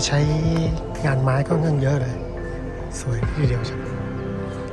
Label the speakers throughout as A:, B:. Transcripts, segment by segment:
A: ที่ใช้งานไม้ก็ง่างเยอะเลย สวยทีเดียวใช่ไหม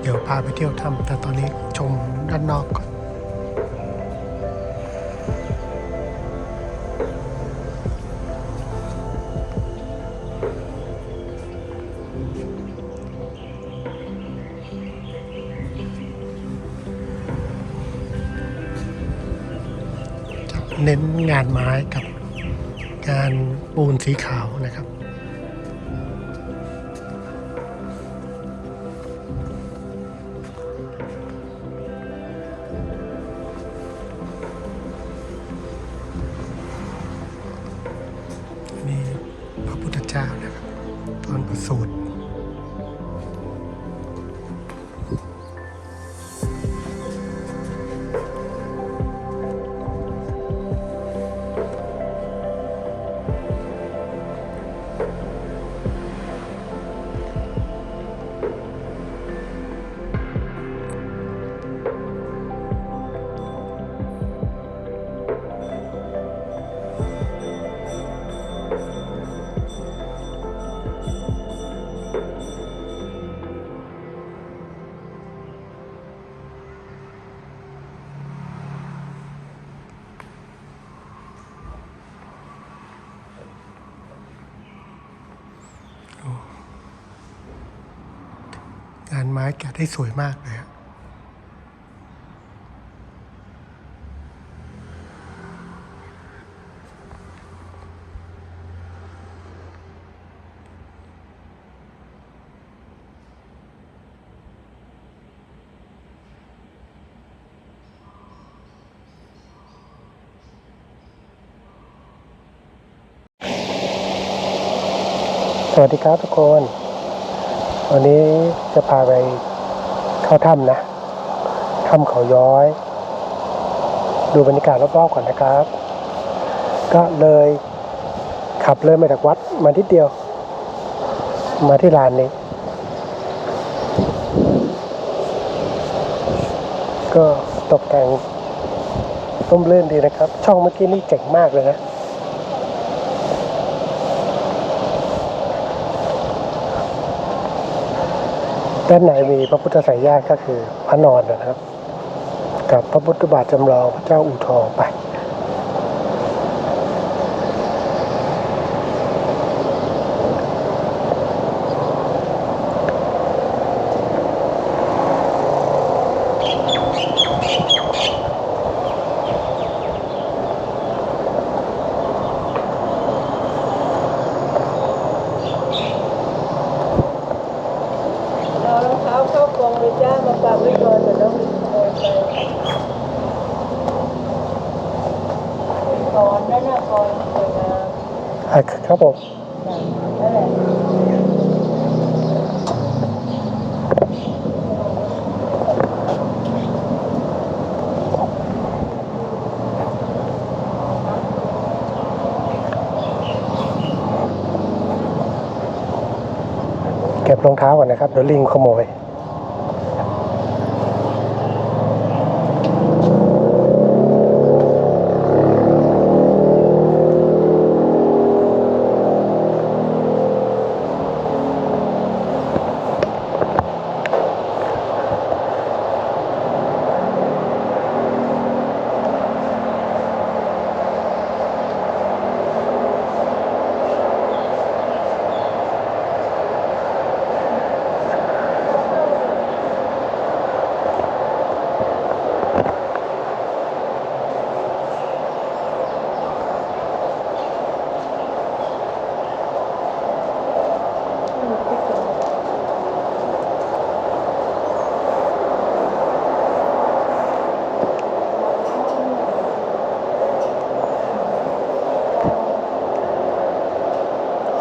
A: เดี๋ยวพาไปเที่ยวถ้ำแต่ตอนนี้ชมด้านนอกก่อนเน้นงานไม้กับงานปูนสีขาวนะครับานไม้แกะได้สวยมากเลยสวัสดีครับทุกคน วันนี้จะพาไปเข้าถ้ำนะถ้ำเขาย้อย ดูบรรยากาศรอบๆก่อนนะครับ ก็เลยขับเลยมาจากวัดมาทิดเดียว มาที่ลานนี้ ก็ตกแต่งร่มเรื่นดีนะครับ ช่องเมื่อกี้นี่เจ๋งมากเลยนะ ด้านในมีพระพุทธสายญาติก็คือพระนอนนะครับ กับพระพุทธบาทจำลองพระเจ้าอู่ทองไป
B: เอารองเท้าเข้ากรงเลยจ้ามาฝากไว้ก่อนเดี๋ยวน้องมีขโมยไปก่ อนนั่นน่ะก่อสวยงาม
A: อะครับผม
B: นั่นแหละ
A: เก็บรองเท้าก่อนนะครับเดี๋ยวลิงขโมย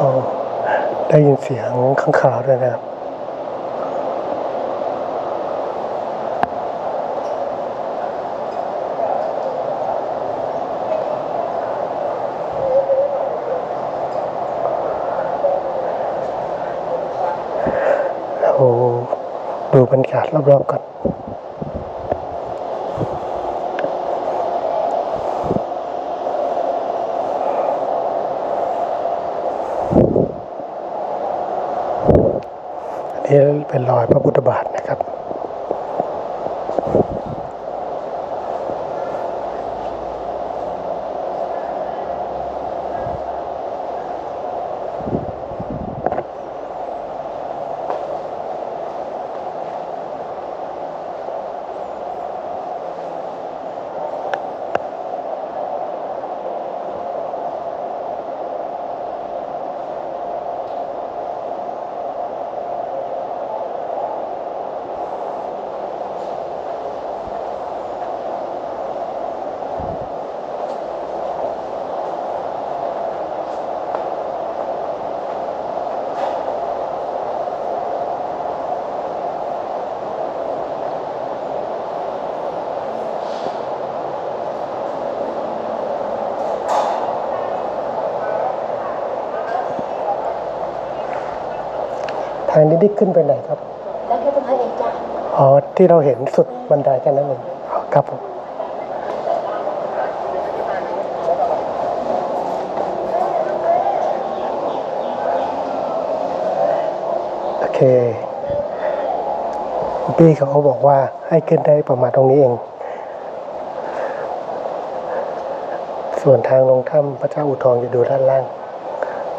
A: อ๋อ ได้ยินเสียงข้างขาวด้วยนะครับ เราดูบรรยากาศรอบๆก่อน นี่เป็นรอยพระพุทธบาทนะครับ ทางนี้ได้ขึ้นไปไหนครับ
B: แล้วแค่ต้องให้เองจ้า
A: อ๋อที่เราเห็นสุดบันไดแค่นั้นเองอ๋อครับผมโอเคพี่เขาบอกว่าให้ขึ้นได้ประมาณตรงนี้เอง ส่วนทางลงถ้ำพระเจ้าอุทองจะดูด้านล่าง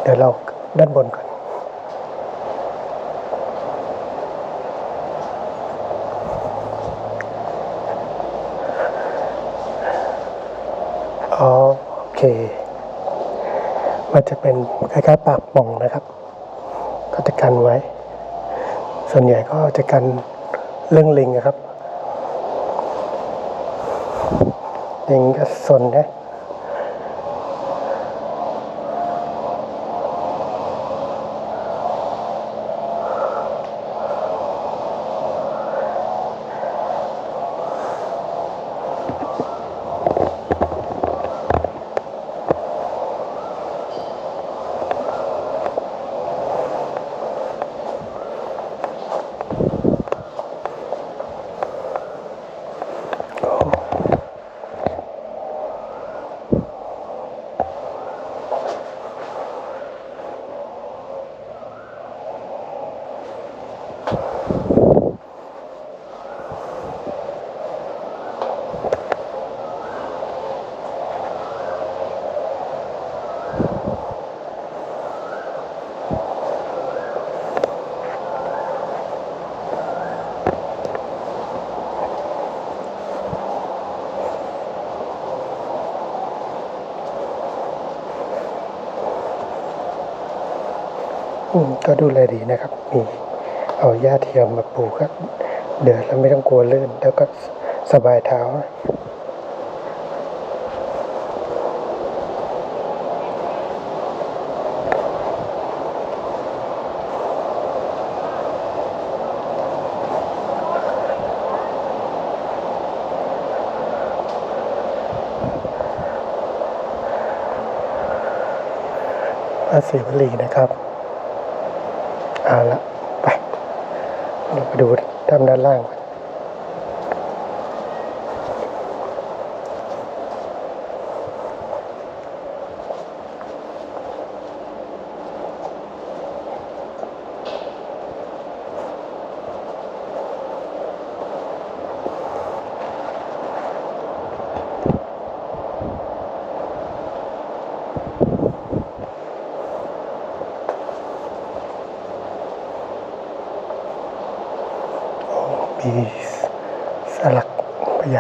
A: เดี๋ยวเราด้านบนก่อน อ๋อโอ เค มันจะเป็นคล้ายๆปากป่องนะครับ ก็จะกันไว้ ส่วนใหญ่ก็จะกันเรื่องลิงนะครับลิงก็สนนะ ก็ดูแลดีนะครับ มีเอาหญ้าเทียมมาปลูกครับเดินแล้วไม่ต้องกลัวลื่น แล้วก็สบายเท้าพระศิวลีนะครับ เอาละไปเราไปดูทำด้านล่างกัน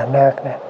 A: มีสลักพญานาคนะ